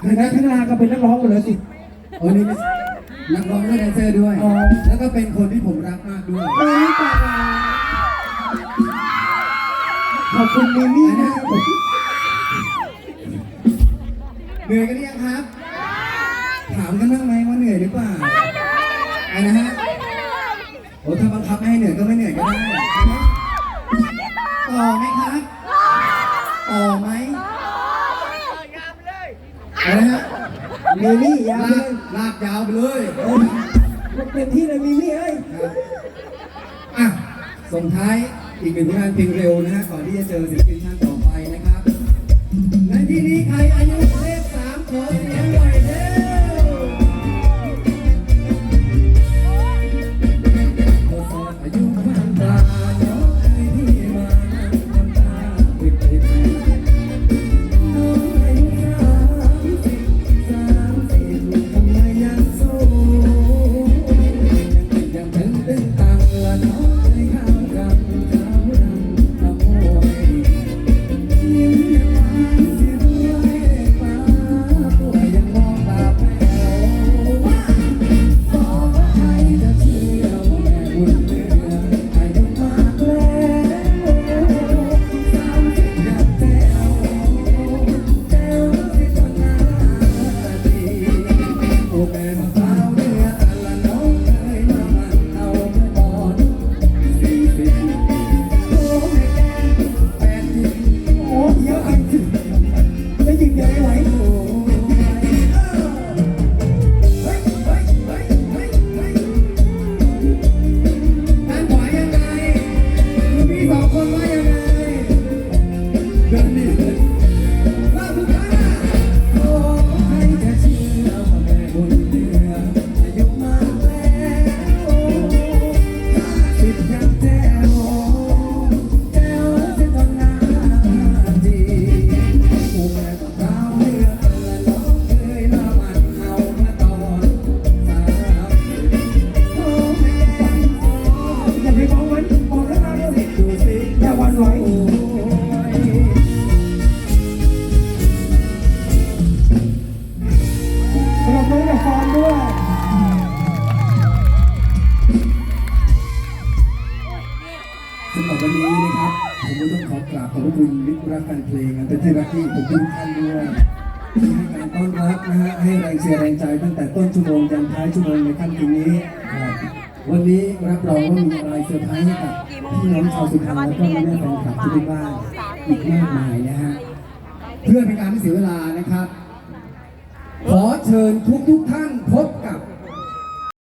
คณะข้างล่างก็เป็นนักร้องหมดเลยสิ โอ้นี่ไม่นักร้องด้วยแดนเซอร์ด้วย อ๋อ แล้วก็เป็นคนที่ผมรักมากด้วยไม่ตายขอบคุณมิมี่นะครับผมเหนื่อยกันหรือยังครับ ถามกันบ้างไหมว่าเหนื่อยหรือเปล่าไอ้นะฮะ โอ้ถ้าบังคับไม่ให้เหนื่อยก็ไม่เหนื่อยก็ได้ต่อไหมครับ ต่อไหมไอ้ นะฮะมิมี่ยาวลาเลกยลากยาวไปเลยเออเต็มที่เลยมิมี่เอ้ยอะส่งท้ายอีกหนึ่งผลงานเพลงเร็วนะฮะก่อนที่จะเจอศิลปินท่านต่อไปนะครับในที่นี้ใครอายุ โอ้แม่มะพร้าวเนื้ วันนี้นะครับผมก็ต้องขอกราบขอบพระคุณมิตรรักแฟนเพลงอันเป็นที่รักที่ผมทุกท่านด้วยที่ให้การต้อนรับนะฮะให้แรงเชียร์แรงใจตั้งแต่ต้นชั่วโมงยันท้ายชั่วโมงในค่ำคืนนี้ครับวันนี้รับรองว่ามีอะไรเซอร์ไพรส์ให้กับพี่น้องชาวสุพรรณแล้วก็แม่แม่แฟนคลับที่บ้านอีกมากมายนะฮะเพื่อเป็นการไม่เสียเวลานะครับ ขอเชิญทุกทุกท่านพบ